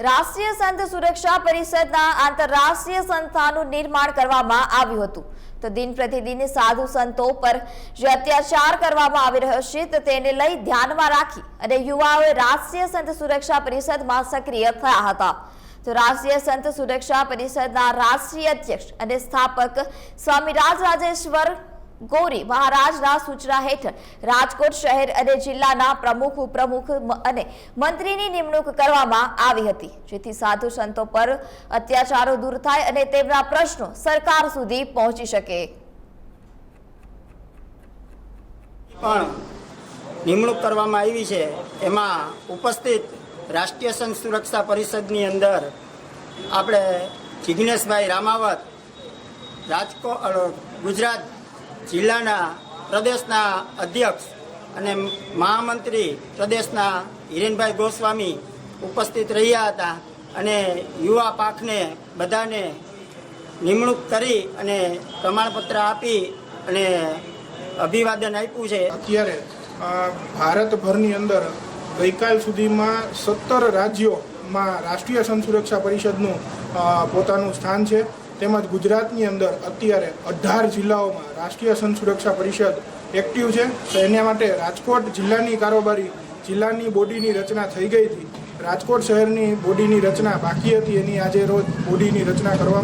રાષ્ટ્રીય સંત સુરક્ષા પરિષદના આંતરરાષ્ટ્રીય સંસ્થાનું નિર્માણ કરવામાં આવ્યું હતું. તો દિન પ્રતિદિન સાધુ સંતો પર જે અત્યાચાર કરવામાં આવી રહ્યો છે, તો તેને લઈ ધ્યાનમાં રાખી અને યુવાઓએ રાષ્ટ્રીય સંત સુરક્ષા પરિષદમાં સક્રિય થયા હતા. તો રાષ્ટ્રીય સંત સુરક્ષા પરિષદના રાષ્ટ્રીય અધ્યક્ષ અને સ્થાપક સ્વામી રાજ રાજેશ્વર ગોરી મહારાજના સૂચના હેઠળ રાજકોટ શહેર અને જિલ્લાના પ્રમુખ, ઉપપ્રમુખ અને મંત્રીની નિમણૂક કરવામાં આવી હતી. જેથી સાધુ સંતો પર અત્યાચારો દૂર થાય અને તેમના પ્રશ્નો સરકાર સુધી પહોંચી શકે. પણ નિમણૂક કરવામાં આવી છે. એમાં ઉપસ્થિત રાષ્ટ્રીય સંઘ સુરક્ષા પરિષદની અંદર આપણે જિજ્ઞેશભાઈ રામાવત રાજકોટ ગુજરાત જિલ્લાના પ્રદેશના અધ્યક્ષ અને મહામંત્રી પ્રદેશના હિરેનભાઈ ગોસ્વામી ઉપસ્થિત રહ્યા હતા અને યુવા પાકને બધાને નિમણૂક કરી અને પ્રમાણપત્ર આપી અને અભિવાદન આપ્યું છે. અત્યારે ભારતભરની અંદર ગઈકાલ સુધીમાં સત્તર રાજ્યોમાં રાષ્ટ્રીય સંસુરક્ષા પરિષદનું પોતાનું સ્થાન છે. તેમજ ગુજરાતની અંદર અત્યારે અઢાર જિલ્લાઓમાં રાષ્ટ્રીય સન સુરક્ષા પરિષદ એક્ટિવ છે. તો એના માટે રાજકોટ જિલ્લાની કારોબારી જિલ્લાની બોડીની રચના થઈ ગઈ હતી. રાજકોટ શહેરની બોડીની રચના બાકી હતી. એની આજે રોજ બોડીની રચના કરવામાં